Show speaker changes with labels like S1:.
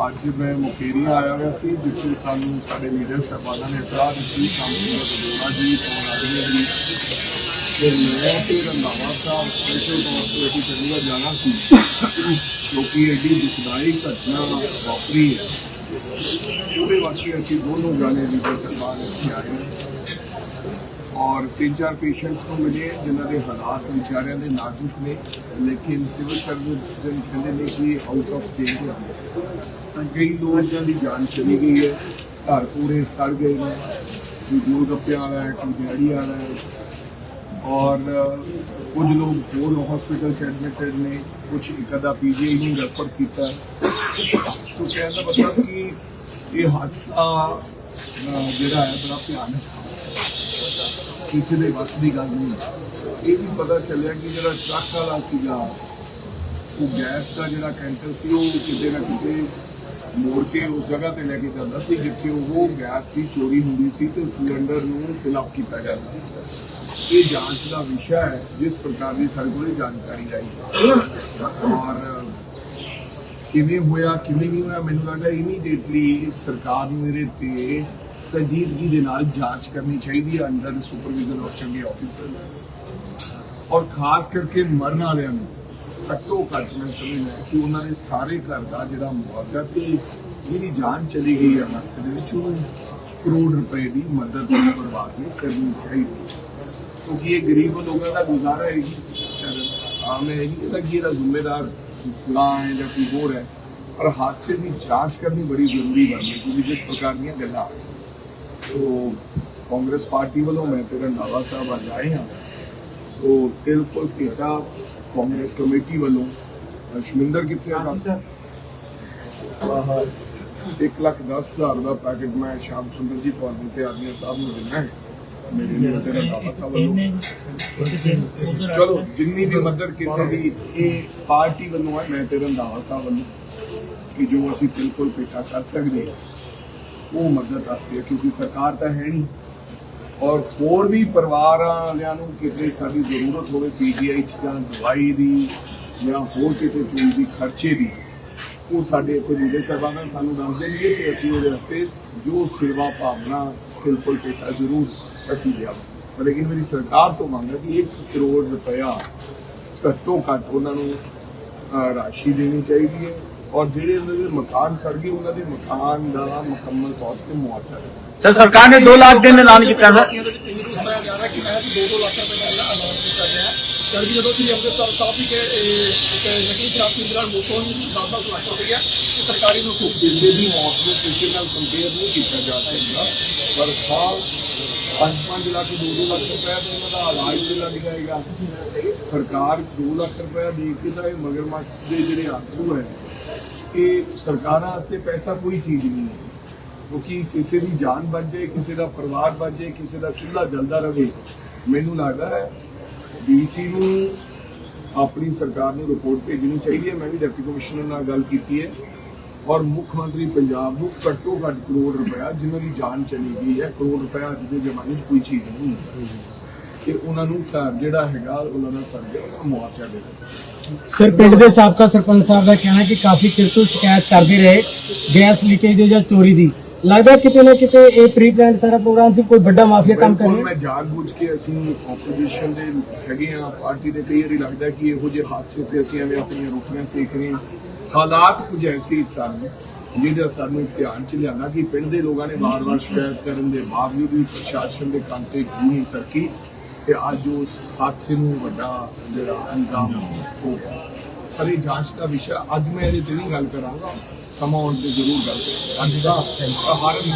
S1: ਅੱਜ ਮੈਂ ਮੁਕੇਰੀ ਆਇਆ ਹੋਇਆ ਸੀ, ਜਿੱਥੇ ਸਾਨੂੰ ਸਾਡੇ ਲੀਡਰ ਸਾਹਿਬਾਨਾਂ ਨੇ ਇਤਲਾਹ ਦਿੱਤੀ ਸਾਹਮਣੇ ਬਦੋਲਾ ਜੀ ਤੋਂ ਜੀ ਤੇ ਮੈਂ ਤੇ ਰੰਧਾਵਾ ਸਾਹਿਬ ਸਪੈਸ਼ਲ ਤੌਰ ਤੇ ਅਸੀਂ ਚੰਡੀਗੜ੍ਹ ਜਾਣਾ ਸੀ ਕਿਉਂਕਿ ਐਡੀ ਦੁਖਦਾਈ ਘਟਨਾ ਵਾਪਰੀ ਹੈ ਉਹਦੇ ਵਾਸਤੇ ਅਸੀਂ ਦੋਨੋਂ ਜਾਣੇ ਲੀਡਰ ਸਾਹਿਬਾਨ ਇੱਥੇ ਆਏ ਹਾਂ। ਔਰ ਤਿੰਨ ਚਾਰ ਪੇਸ਼ੈਂਟਸ ਨੂੰ ਮਿਲੇ, ਜਿਨ੍ਹਾਂ ਦੇ ਹਾਲਾਤ ਵਿਚਾਰਿਆਂ ਦੇ ਨਾਜ਼ੁਕ ਨੇ, ਲੇਕਿਨ ਸਿਵਲ ਸਰਜਨ ਕਹਿੰਦੇ ਨੇ ਕਿ ਆਊਟ ਆਫ ਡੇਂਜ ਤਾਂ ਕਈ ਲੋਕਾਂ ਦੀ ਜਾਨ ਚਲੀ ਗਈ ਹੈ, ਘਰ ਪੂਰੇ ਸੜ ਗਏ ਨੇ। ਕੋਈ ਗੋਲ ਗੱਪਿਆਂ ਵਾਲਾ ਹੈ, ਕੋਈ ਦਿਹਾੜੀ ਵਾਲਾ ਹੈ। ਔਰ ਕੁਝ ਲੋਕ ਹੋਰ ਹਸਪੀਟਲ ਚ ਐਡਮਿਟਡ ਨੇ ਕੁਝ ਇੱਕ ਅੱਧਾ ਪੀਜੀਆਈ ਨੂੰ ਰੈਫਰ ਕੀਤਾ। ਹੈ। ਸੋ ਕਹਿਣ ਦਾ ਮਤਲਬ ਕਿ ਇਹ ਹਾਦਸਾ ਜਿਹੜਾ ਹੈ, ਬੜਾ ਭਿਆਨਕ ਹਾਦਸਾ ਕਿਸੇ ਦੇ ਵੱਸ ਦੀ ਗੱਲ ਨਹੀਂ। ਇਹ ਵੀ ਪਤਾ ਚੱਲਿਆ ਕਿ ਜਿਹੜਾ ਟਰੱਕ ਵਾਲਾ ਸੀਗਾ, ਉਹ ਗੈਸ ਦਾ ਜਿਹੜਾ ਕੈਂਟਰ ਸੀ, ਉਹ ਕਿਤੇ ਨਾ ਕਿਤੇ ਮੋੜ ਕੇ ਉਸ ਜਗ੍ਹਾ ਤੇ ਲੈ ਕੇ ਜਾਂਦਾ ਸੀ, ਜਿੱਥੇ ਉਹ ਗੈਸ ਦੀ ਚੋਰੀ ਹੁੰਦੀ ਸੀ ਤੇ ਸਿਲੰਡਰ ਨੂੰ ਫਿਲ ਅਪ ਕੀਤਾ ਜਾਂਦਾ ਸੀ। ਇਹ ਜਾਂਚ ਦਾ ਵਿਸ਼ਾ ਹੈ, ਜਿਸ ਪ੍ਰਕਾਰ ਦੀ ਸਾਡੇ ਕੋਲ ਇਹ ਜਾਣਕਾਰੀ ਆਈ। ਔਰ ਕਿਵੇਂ ਹੋਇਆ, ਕਿਵੇਂ ਨਹੀਂ ਹੋਇਆ, ਮੈਨੂੰ ਲੱਗਦਾ ਇਮੀਡੀਏਟਲੀ ਸਰਕਾਰ ਨੂੰ ਇਹਦੇ ਤੇ ਸੰਜੀਦਗੀ ਦੇ ਨਾਲ ਜਾਂਚ ਕਰਨੀ ਚਾਹੀਦੀ ਹੈ ਅੰਡਰ ਸੁਪਰਵਿਜ਼ਨ ਆਫ ਚੰਗੇ ਆਫੀਸਰ ਔਰ ਖਾਸ ਕਰਕੇ ਮਰਨ ਵਾਲਿਆਂ ਨੂੰ ਘੱਟੋ ਘੱਟ ਮੈਂ ਸਮਝਦਾ ਕਿ ਉਹਨਾਂ ਦੇ ਸਾਰੇ ਘਰ ਦਾ ਜਿਹੜਾ ਮੁਆਵਜ਼ਾ ਤੇ ਜਿਹੜੀ ਜਾਨ ਚਲੀ ਗਈ ਹੈ ਮਕਸਦ ਦੇ ਵਿੱਚ ਉਹਨੂੰ ਕਰੋੜ ਰੁਪਏ ਦੀ ਮਦਦ ਉਸ ਪਰਿਵਾਰ ਨੂੰ ਕਰਨੀ ਚਾਹੀਦੀ ਹੈ ਕਿਉਂਕਿ ਇਹ ਗਰੀਬ ਲੋਕਾਂ ਦਾ ਗੁਜ਼ਾਰਾ ਇਹੀ ਸੀ ਸ਼ਾਇਦ ਆ ਮੈਂ ਇਹੀ ਕਹਿੰਦਾ ਕਿ ਇਹਦਾ ਜ਼ਿੰਮੇਦਾਰ ਫਲਾਂ ਹੈ ਜਾਂ ਕੋਈ ਹੋਰ ਹੈ ਪਰ ਹਾਦਸੇ ਦੀ ਜਾਂਚ ਕਰਨੀ ਬੜੀ ਜ਼ਰੂਰੀ ਬਣ ਗਈ ਕਿਉਂਕਿ ਜਿਸ ਪ੍ਰਕਾਰ ਦੀਆਂ ਗੱਲਾਂ ਸੋ ਕਾਂਗਰਸ ਪਾਰਟੀ ਵੱਲੋਂ ਮੈਂ ਤੇ ਰੰਧਾਵਾ ਸਾਹਿਬ ਅੱਜ ਆਏ ਹਾਂ। ਸੋ ਬਿਲਕੁਲ ਭੇਟਾ ਕਾਂਗਰਸ ਕਮੇਟੀ ਵੱਲੋਂ। ਅਸ਼ਮਿੰਦਰ ਕਿੱਥੇ ਆ? ਸਰ। ਲੱਖ ਦਸ ਹਜ਼ਾਰ ਦਾ ਪੈਕੇਜ ਮੈਂ ਸ਼ਾਮ ਸੁੰਦਰ ਜੀ ਤੁਹਾਨੂੰ ਤੇ ਆਦਮੀ ਸਾਹਿਬ ਨੂੰ ਦੇਣਾ ਹੈ। ਮੇਰੇ ਲਈ ਤੇ ਰੰਧਾਵਾ ਸਾਹਿਬ ਵੱਲੋਂ। ਚਲੋ ਜਿੰਨੀ ਵੀ ਮਦਦ ਕਿਸੇ ਦੀ ਇਹ ਪਾਰਟੀ ਵੱਲੋਂ ਹੈ ਮੈਂ ਤੇ ਰੰਧਾਵਾ ਸਾਹਿਬ ਵੱਲੋਂ ਕਿ ਜੋ ਅਸੀਂ ਬਿਲਕੁਲ ਭੇਟਾ ਕਰ ਸਕਦੇ ਹਾਂ। ਉਹ ਮਦਦ ਵਾਸਤੇ ਹੈ, ਕਿਉਂਕਿ ਸਰਕਾਰ ਤਾਂ ਹੈ ਨਹੀਂ। ਔਰ ਹੋਰ ਵੀ ਪਰਿਵਾਰਾਂ ਵਾਲਿਆਂ ਨੂੰ ਕਿਤੇ ਸਾਡੀ ਜ਼ਰੂਰਤ ਹੋਵੇ ਪੀਜੀਆਈ ਚ ਜਾਂ ਦਵਾਈ ਦੀ ਜਾਂ ਹੋਰ ਕਿਸੇ ਚੀਜ਼ ਦੀ ਖਰਚੇ ਦੀ ਉਹ ਸਾਡੇ ਇੱਥੇ ਲੀਡਰ ਸਾਹਿਬਾਨ ਸਾਨੂੰ ਦੱਸ ਦੇਣਗੇ ਕਿ ਅਸੀਂ ਉਹਦੇ ਵਾਸਤੇ ਜੋ ਸੇਵਾ ਭਾਵਨਾ ਫਿਲਫੁਲ ਕੀਤਾ ਜ਼ਰੂਰ ਅਸੀਂ ਲਿਆ ਪਰ ਲੇਕਿਨ ਮੇਰੀ ਸਰਕਾਰ ਤੋਂ ਮੰਗ ਹੈ ਕਿ 1 ਕਰੋੜ ਰੁਪਇਆ ਘੱਟੋ ਘੱਟ ਉਹਨਾਂ ਨੂੰ ਰਾਸ਼ੀ ਦੇਣੀ ਚਾਹੀਦੀ ਹੈ। ਔਰ ਜਿਹੜੇ ਉਹਨਾਂ ਦੇ ਮਕਾਨ ਸੜ ਗਏ ਉਹਨਾਂ ਦੇ ਮਕਾਨ ਦਾ ਮੁਕੰਮਲ ਤੌਰ ਤੇ ਮੁਆਵਜ਼ਾ ਦੇਣਾ
S2: ਸਰ ਸਰਕਾਰ ਨੇ 2 ਲੱਖ ਦੇਣ ਦਾ ਐਲਾਨ ਕੀਤਾ ਸਰ
S3: ਦੇ ਵਿੱਚ ਇਹ ਵੀ ਸੁਣਾਇਆ ਜਾ ਰਿਹਾ ਕਿ ਮੈਂ 2-2 ਲੱਖ ਰੁਪਏ ਦਾ ਐਲਾਨ ਕੀਤਾ ਗਿਆ ਹੈ ਜਦ ਕਿ ਜਦੋਂ ਤੁਸੀਂ ਅੰਮ੍ਰਿਤਸਰ ਸਾਹਿਬ ਕੇ ਇੱਕ ਨਕਲੀ ਸ਼ਰਾਬ ਪੀਣ ਨਾਲ ਮੋਤੋਂ ਹੀ 10 ਲੱਖ ਰੁਪਏ ਇਹ ਸਰਕਾਰੀ ਨੂੰ ਠੋਕ
S1: ਕਿਸੇ ਦੀ ਮੌਤ ਨੂੰ ਕਿਸੇ ਨਾਲ ਕੰਪੇਅਰ ਨਹੀਂ ਕੀਤਾ ਜਾ ਸਕਦਾ ਪਰ ਸਾਲ 5-5 ਲੱਖ 2-2 ਲੱਖ ਰੁਪਏ ਤਾਂ ਇਹਨਾਂ ਦਾ ਇਲਾਜ ਤੇ ਲੱਗ ਜਾਏਗਾ ਸਰਕਾਰ 2 ਲੱਖ ਰੁਪਏ ਦੇ ਕੇ ਤਾਂ ਇਹ ਮਗਰਮੱਛ ਦੇ ਜਿਹੜੇ ਆਂਸੂ ਹੈ ਇਹ ਸਰਕਾਰਾਂ ਵਾਸਤੇ ਪੈਸਾ ਕੋਈ ਚੀਜ਼ ਨਹੀਂ ਹੈ। ਕਿਉਂਕਿ ਕਿਸੇ ਦੀ ਜਾਨ ਬਚ ਜਾਏ, ਕਿਸੇ ਦਾ ਪਰਿਵਾਰ ਬਚ ਜਾਏ, ਕਿਸੇ ਦਾ ਚੁੱਲ੍ਹਾ ਜਲਦਾ ਰਹੇ, ਮੈਨੂੰ ਲੱਗਦਾ ਹੈ ਡੀਸੀ ਨੂੰ ਆਪਣੀ ਸਰਕਾਰ ਨੂੰ ਰਿਪੋਰਟ ਭੇਜਣੀ ਚਾਹੀਦੀ ਹੈ। ਮੈਂ ਵੀ ਡਿਪਟੀ ਕਮਿਸ਼ਨਰ ਨਾਲ ਗੱਲ ਕੀਤੀ ਹੈ। ਔਰ ਮੁੱਖ ਮੰਤਰੀ ਪੰਜਾਬ ਨੂੰ ਘੱਟੋ ਘੱਟ ਕਰੋੜ ਰੁਪਇਆ ਜਿਨ੍ਹਾਂ ਦੀ ਜਾਨ ਚਲੀ ਗਈ ਹੈ, ਕਰੋੜ ਰੁਪਇਆ ਅੱਜ ਦੇ ਜ਼ਮਾਨੇ 'ਚ ਕੋਈ ਚੀਜ਼ ਨਹੀਂ ਹੈ। ਤੇ ਉਹਨਾਂ ਨੂੰ ਘਰ ਜਿਹੜਾ ਹੈਗਾ ਉਹਨਾਂ ਦਾ ਸਰਵੇ ਉਹਦਾ ਮੁਆਵਜ਼ਾ ਦੇਣਾ ਚਾਹੀਦਾ
S4: ਸਰ ਪਿੰਡ ਦੇ ਸਾਬਕਾ ਸਰਪੰਚ ਸਾਹਿਬ ਦਾ ਕਹਿਣਾ ਕਿ ਕਾਫੀ ਚਿਰ ਤੋਂ ਸ਼ਿਕਾਇਤ ਕਰਦੇ ਰਹੇ ਗੈਸ ਲੀਕੇਜ ਦੀ ਜਾਂ ਚੋਰੀ ਦੀ। ਲੱਗਦਾ ਕਿਤੇ ਨਾ ਕਿਤੇ ਇਹ ਪ੍ਰੀ ਪਲਾਨ ਸਾਰਾ ਪ੍ਰੋਗਰਾਮ ਸੀ ਕੋਈ ਵੱਡਾ ਮਾਫੀਆ ਕੰਮ ਕਰ ਰਿਹਾ
S1: ਮੈਂ ਜਾਣਬੁੱਝ ਕੇ ਅਸੀਂ ਆਪੋਜੀਸ਼ਨ ਦੇ ਹੈਗੇ ਆ ਪਾਰਟੀ ਦੇ ਕਈ ਵਾਰੀ ਲੱਗਦਾ ਕਿ ਇਹੋ ਜਿਹੇ ਹਾਦਸੇ ਤੇ ਅਸੀਂ ਐਵੇਂ ਆਪਣੀਆਂ ਰੋਟੀਆਂ ਸੇਕ ਰਹੇ ਹਾਂ। ਹਾਲਾਤ ਕੁਝ ਐਸੇ ਹੀ ਸਨ ਜਿਹੜਾ ਸਾਨੂੰ ਧਿਆਨ ਚ ਲਿਆਂਦਾ ਕਿ ਪਿੰਡ ਦੇ ਲੋਕਾਂ ਨੇ ਵਾਰ-ਵਾਰ ਸ਼ਿਕਾਇਤ ਕਰਨ ਦੇ ਬਾਵਜੂਦ ਵੀ ਪ੍ਰਸ਼ਾਸਨ ਦੇ ਕੰਨ ਤੇ ਕੀ ਨਹੀਂ ਸਰਕੀ ਤੇ ਅੱਜ ਉਸ ਹਾਦਸੇ ਨੂੰ ਵੱਡਾ ਜਿਹੜਾ ਅੰਜਾਮ ਹੋ ਗਿਆ। ਪਰ ਇਹ ਜਾਂਚ ਦਾ ਵਿਸ਼ਾ, ਅੱਜ ਮੈਂ ਇਹਦੇ ਤੇ ਨਹੀਂ ਗੱਲ ਕਰਾਂਗਾ। ਸਮਾਂ ਆਉਣ ਤੇ ਜ਼ਰੂਰ ਗੱਲ ਕਰਾਂਗਾ। ਅੱਜ ਦਾ ਹਰ ਦੀ